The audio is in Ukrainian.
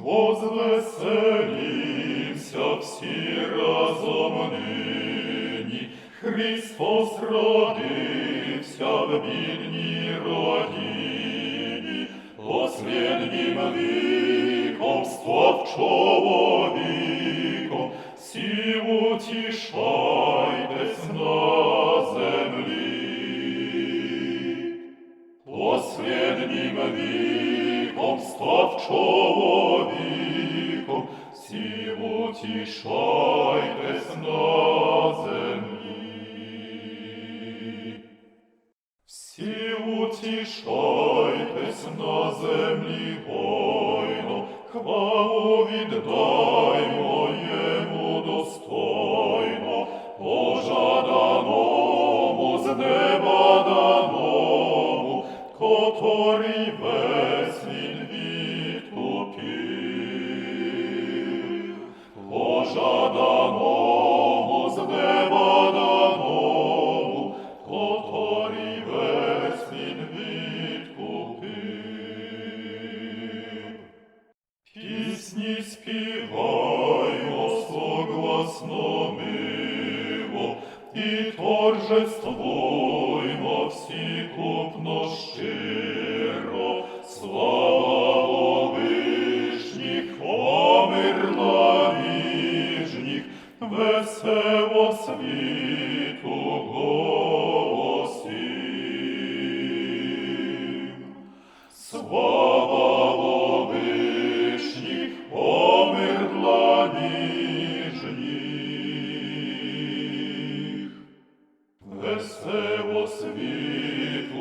Возвеселімся всі разом нині, Христос родився в бідній родині, Последнім віком став чоловіком, всі утішайтесь на землі. Последнім віком став чоловіком, утішайтесь на землі. Всі утішайтесь на землі гойно, хвалу віддаймо йому достойно, пожаданому з неба даному, котрий весь він відкупив. Пісні співаймо согласно мило, і торжествуймо всі купно слава Вишніх, помирла віжніх, весело світ. несе освіту.